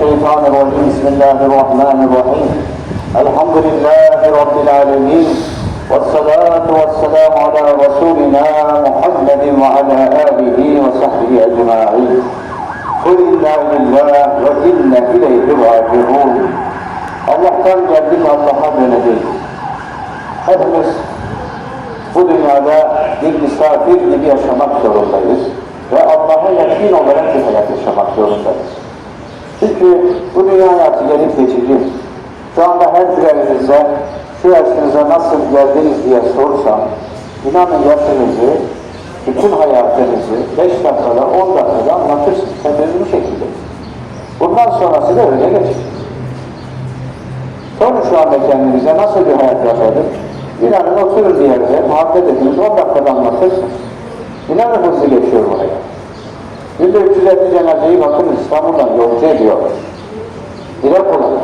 الشيطان الرجيم. بسم الله الرحمن الرحيم. الحمد لله رب العالمين والصلاة والسلام على رسولنا محمد وعلى آله وصحبه أجمعين. قل إنا لله وإنا إليه راجعون. الله تعالى يعطيك الصحابة نبيك أدرس قل إن هذا دين مستعفير نبي الشمس ورطيس Ve Allah'a yakin olarak bir hayatı şamaktır. Gelip geçici. Şu anda her birerinize şu yaşınıza nasıl geldiniz diye sorsam, inanın yaşınızı, bütün hayatınızı 5 dakikada, 10 dakikada anlatırsınız. Sebebini şekilde. Bundan sonrası da öyle geçecek. Sorun şu anda kendinize nasıl bir hayat yaşadık? İnanın oturun bir yerde, muhabbet ediniz, 10 dakikada anlatırsınız. İnanın hızlı geçiyor bu hayat. Günde 350 cenazeyi bakın İstanbul'dan yolcu ediyorlar. Direkt olarak.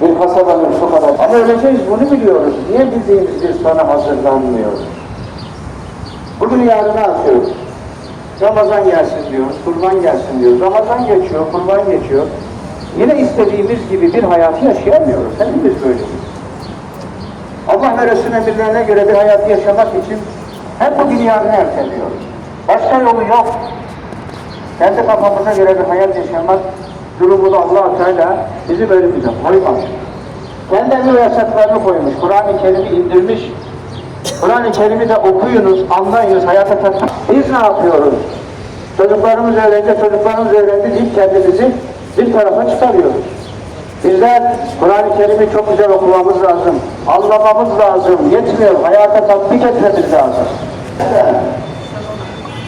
Bir kasabanın şu kadar. Ama öleceğiz bunu biliyoruz. Niye bildiğimiz bir sana hazırlanmıyoruz? Bugün yarını açıyoruz. Ramazan gelsin diyoruz, kurban gelsin diyoruz. Ramazan geçiyor, kurban geçiyor. Yine istediğimiz gibi bir hayatı yaşayamıyoruz. Hepimiz böyleyiz. Allah ve Resulü emirlerine göre bir hayatı yaşamak için hep bu dünyanı erteliyoruz. Başka yolu yok. Kendi kafamıza göre bir hayat yaşamak durumunu allah Teala bizi böyle bize koymamış. Kendi emir ve yasaklarını koymuş. Kur'an-ı Kerim'i indirmiş. Kur'an-ı Kerim'i de okuyunuz, anlayınız, hayata tatmin. Biz ne yapıyoruz? Çocuklarımız öğrenince, çocuklarımız öğrendi deyip kendimizi bir tarafa çıkarıyoruz. Bizler Kur'an-ı Kerim'i çok güzel okumamız lazım, anlamamız lazım, yetmiyor, hayata tatbik etmemiz lazım.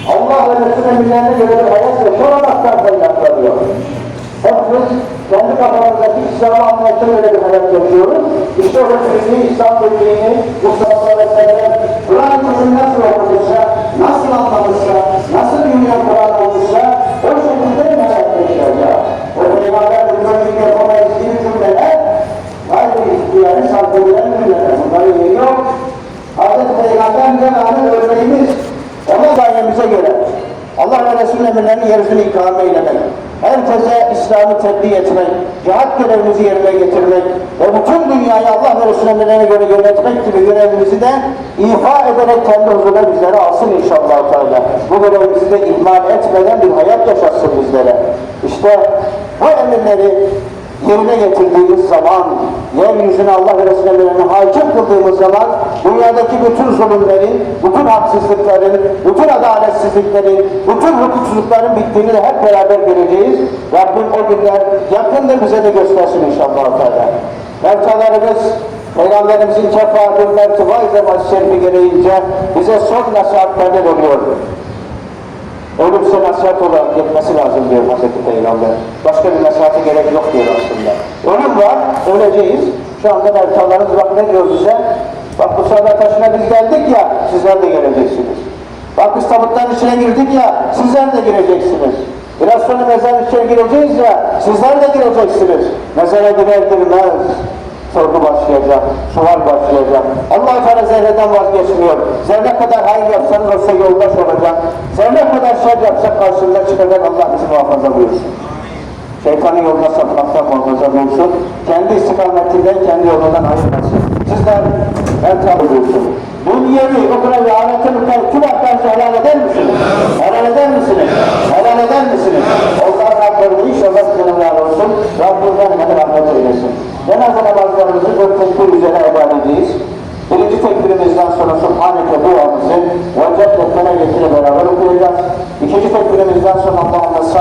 Allah ve Resulü emirlerine göre bir hayat yaşamamaktan kaynaklanıyor. Hepimiz kendi kafamızdaki İslam'ı anlayışa göre bir hayat yaşıyoruz. İşte o Resulü'nü, İslam bildiğini, Mustafa Sellem, Kur'an-ı Kerim nasıl okuduysa, nasıl anlamışsa, nasıl dünya Kur'an olmuşsa, o şekilde bir hayat yaşayacağız. O Peygamber Hürmet'in yapamayız gibi cümleler, hayır ihtiyarı edilen cümleler. Bunların yeri yok. Hazreti Peygamber bize lanet örneğimiz, onun sayemize göre Allah ve Resulü emirlerinin yarısını ikame eylemek, herkese İslam'ı tebliğ etmek, cihat görevimizi yerine getirmek ve bütün dünyayı Allah ve Resulü emirlerine göre yönetmek gibi görevimizi de ifa ederek kendi huzuruna bizlere alsın inşallah Teala. Bu görevimizi de ihmal etmeden bir hayat yaşatsın bizlere. İşte bu emirleri yerine getirdiğimiz zaman, yeryüzüne Allah ve Resulü emirlerine hakim kıldığımız zaman, dünyadaki bütün zulümlerin, bütün haksızlıkların, bütün adaletsizliklerin, bütün hukuksuzlukların bittiğini de hep beraber göreceğiz. Rabbim o günler yakındır bize de göstersin inşallah. Teala. Mertalarımız, Peygamberimizin kefaatı, mertuba ile şerifi gereğince bize son nasihatlerle veriyor. Ölümse nasihat olarak gitmesi lazım diyor Hazreti Peygamber. Başka bir nasihate gerek yok diyor aslında. Ölüm var, öleceğiz. Şu anda mertalarımız bak ne diyor bize? Bak bu sabah taşına biz geldik ya, sizler de geleceksiniz. Bak biz tabutların içine girdik ya, sizler de gireceksiniz. Biraz sonra mezarın içine gireceğiz ya, sizler de gireceksiniz. Mezara girer girmez sorgu başlayacak, sual başlayacak. allah Teala zerreden vazgeçmiyor. Zerre kadar hayır yapsanız olsa yoldaş olacak. Zerre kadar karşınıza çıkacak. Allah bizi muhafaza buyursun. Şeytanın yoluna sapmaktan muhafaza buyursun. Kendi istikametinden, kendi yolundan ayırmasın. Sizler tabi buyursun. Dünyevi, okula ve ahirete mutlaka tüm haklarınızı helal eder misiniz? Helal eder misiniz? Helal eder misiniz? Onların haklarını inşallah size helal olsun. Rabbimden hemen rahmet eylesin. Cenaze namazlarımızı dört tekbir üzere eda edeceğiz. Birinci tekbirimizden sonra Subhaneke duamızı vecette fenegetiyle beraber okuyacağız. İkinci tekbirimizden sonra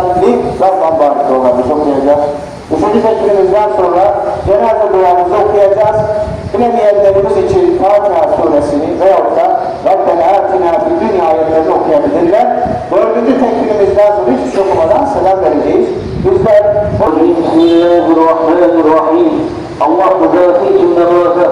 Salli ve Allah'ın duamızı okuyacağız. Üçüncü tekbirimizden sonra cenaze duamızı okuyacağız. Bilemeyenlerimiz için Fatiha suresini veyahut da Rabbena atina fi dünya ayetlerini okuyabilirler. Dördüncü tekbirimizden sonra hiçbir şey okumadan selam vereceğiz. Bizler Bismillahirrahmanirrahim. Allah rızası için namaza.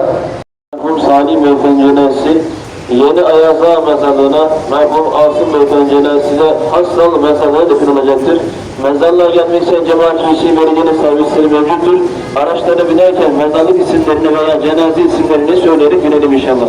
Merhum Salim Beyefendi cenazesi Yeni Ayaza mezarlığına merhum Asım Beyefendi cenazesi Hassal mezarlığına defnolacaktır. Mezarlığa gelmek için cemaat işi belediyenin servisleri mevcuttur. Araçlara binerken mezarlık isimlerini veya cenaze isimlerini söyleyerek binelim inşallah.